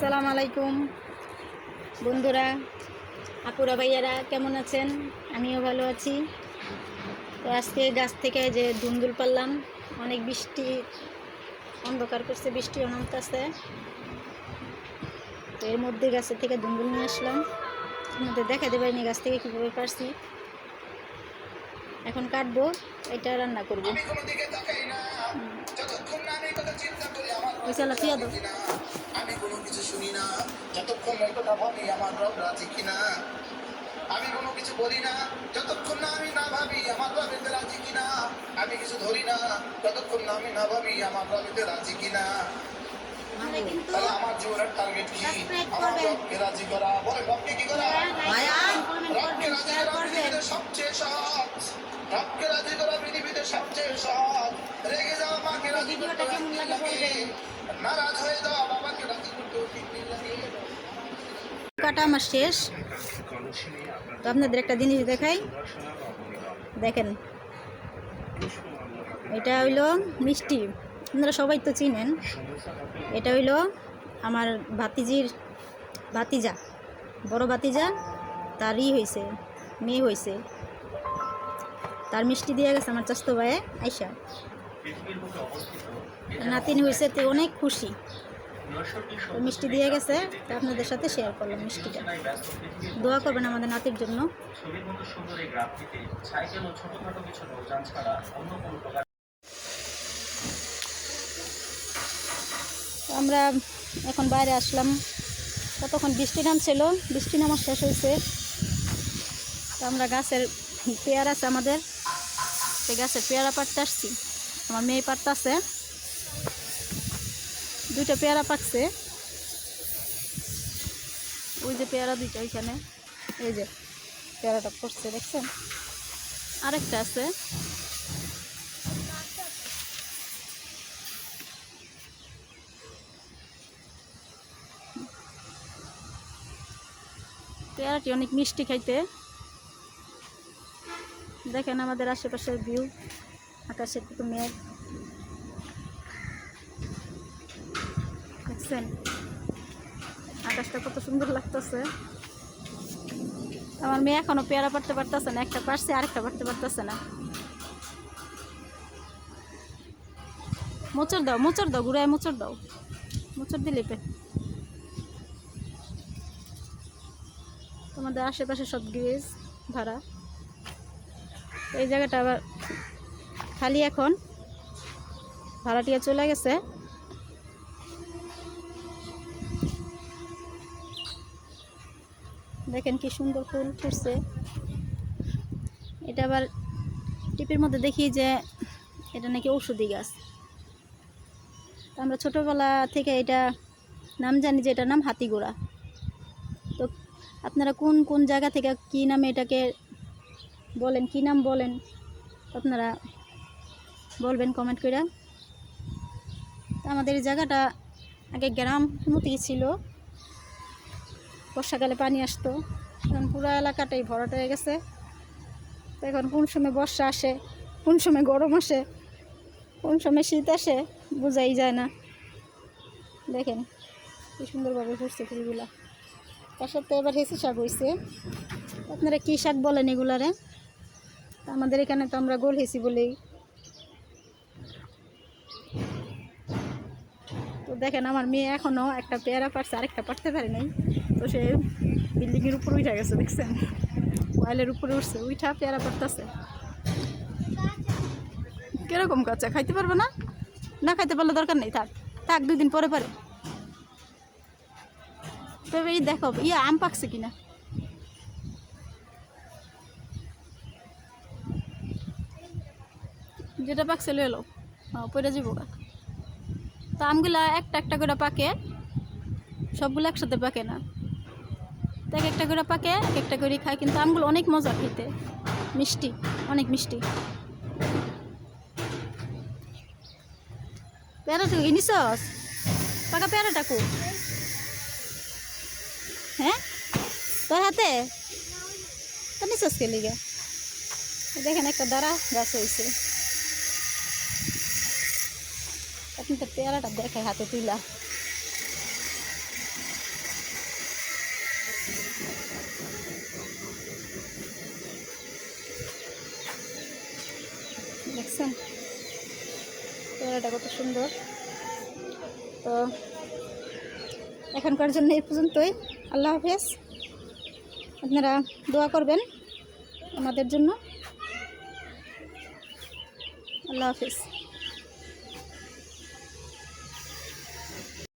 সালাম আলাইকুম। বন্ধুরা আপুরা ভাইয়ারা কেমন আছেন? আমিও ভালো আছি। তো আজকে গাছ থেকে যে দুন্দুল পারলাম অনেক বৃষ্টি অন্ধকার করছে বৃষ্টি নামতেছে তো এর মধ্যে গাছের থেকে দুন্দুল নিয়ে আসলাম। আপনাদের দেখাতে পারিনি গাছ থেকে কীভাবে পারছি। এখন কাটবো এটা রান্না করব। চালা তুই কোনো কিছু শুনি না। যতক্ষণ না কথা ভাবি আমার রব রাজি কিনা। আমি কোনো কিছু বলি না। যতক্ষণ না আমি না ভাবি আমার রব এতে রাজি কিনা। আমি কিছু ধরি না। যতক্ষণ না আমি না ভাবি আমার রব এতে রাজি কিনা। তাহলে আমার জীবনের টার্গেট কি? আমার রবকে রাজি করা। বলে রবকে কি করা? রবকে রাজি করা পৃথিবীতে সবচেয়ে সহজ রবকে রাজি করা পৃথিবীতে সবচেয়ে সহজ রেগে যাওয়া মাকে রাজি করতে। নারাজ হয়ে যাওয়া বাবাকে রাজি করতে তিন দিন লাগে কাটা আমার শেষ। তো আপনাদের একটা জিনিস দেখাই। দেখেন, এটা হইল মিষ্টি। আপনারা সবাই তো চিনেন। এটা হইল আমার ভাতিজির ভাতিজা, বড় ভাতিজা, তারই হয়েছে মেয়ে হয়েছে তার মিষ্টি দিয়ে গেছে আমার চাস্তো ভাইয়ে আইসা। নাতিন হয়েছে তো অনেক খুশি। তো মিষ্টি দিয়ে গেছে তো আপনাদের সাথে শেয়ার করলাম মিষ্টিটা। দোয়া করবেন আমাদের নাতির জন্য। আমরা এখন বাইরে আসলাম। কতক্ষণ বৃষ্টি নামছিল? বৃষ্টি নামা শেষ হয়েছে। তো আমরা গাছের পেয়ারা আছে আমাদের। সেই গাছের পেয়ারা পাড়তে আসছি। আমার মেয়ে পাড়তে দুইটা পেয়ারা পাকছে। ওই যে পেয়ারা দুইটা ওইখানে। এই যে পেয়ারাটা পড়ছে দেখছেন? আরেকটা আছে। পেয়ারাটি অনেক মিষ্টি খাইতে। দেখেন আমাদের আশেপাশের ভিউ আকাশের কত মেঘ। দেখছেন আকাশটা কত সুন্দর লাগতেছে। আমার মেয়ে এখনও পেয়ারা পারতে পারতেছে না, একটা পারছে, আরেকটা পারতে পারতেছে না। মোচর দাও মোচর দাও, ঘুরায় মোচর দাও। মোচর দিলে পে। তোমাদের আশেপাশে সব গ্রেজ, ভাড়া। এই জায়গাটা আবার খালি এখন। ভাড়াটিয়া চলে গেছে। দেখেন কি সুন্দর ফুল ফুটছে। এটা আবার টিপের মধ্যে দেখি যে এটা নাকি ঔষধি গাছ। আমরা ছোটোবেলা থেকে এটা নাম জানি যে এটার নাম হাতিগোড়া। তো আপনারা কোন কোন জায়গা থেকে কী নামে এটাকে বলেন, কী নাম বলেন আপনারা বলবেন কমেন্ট করে আমাদের জায়গাটা আগে গ্রাম মতোই ছিল। বর্ষাকালে পানি আসতো। এখন পুরো এলাকাটাই ভরাট হয়ে গেছে। তো এখন কোন সময় বর্ষা আসে, কোন সময় গরম আসে, কোন সময় শীত আসে, বোঝাই যায় না। দেখেন কি সুন্দরভাবে ঘুরছে ফুলগুলা। তার সাথে এবার হেসে শাক হয়েছে আপনারা কী শাক বলেন এগুলারে? আমাদের এখানে তো আমরা গোল হেসি বলেই তো দেখেন আমার মেয়ে এখনও একটা পেয়ারা পারছে আরেকটা পারতে পারে নাই। তো সে বিল্ডিংয়ের উপরে উঠে গেছে, দেখছেন? ওয়ালের উপরে উঠছে উঠা পেয়ারা পারতেছে কীরকম কাঁচা খাইতে পারবে না? না খাইতে পারলে দরকার নেই, থাক। থাক, দুই দিন পরে পরে। তবে এই দেখো ইয়ে আম পাকছে কিনা? যেটা পাকছে লয়ে এলো পরে যাব গা। তো আমগুলা একটা একটা করে পাকে। সবগুলো একসাথে পাকে না। তো এক একটা করে পাকে, এক একটা করে খায়, কিন্তু আমগুলো অনেক মজা খেতে। মিষ্টি, অনেক মিষ্টি। পেয়ারাটা নিছস? পাকা পেয়ারাটা কো হ্যাঁ? তোর হাতে? তো নিছস কে লিগে? দেখেন একটা দাঁড়া, গাছ হয়েছে কিন্তু পেয়ারাটা দেখে হাতে তুলা দেখছেন পেয়ারাটা কত সুন্দর তো এখনকার জন্য এই পর্যন্তই আল্লাহ হাফেজ আপনারা দোয়া করবেন আমাদের জন্য আল্লাহ হাফেজ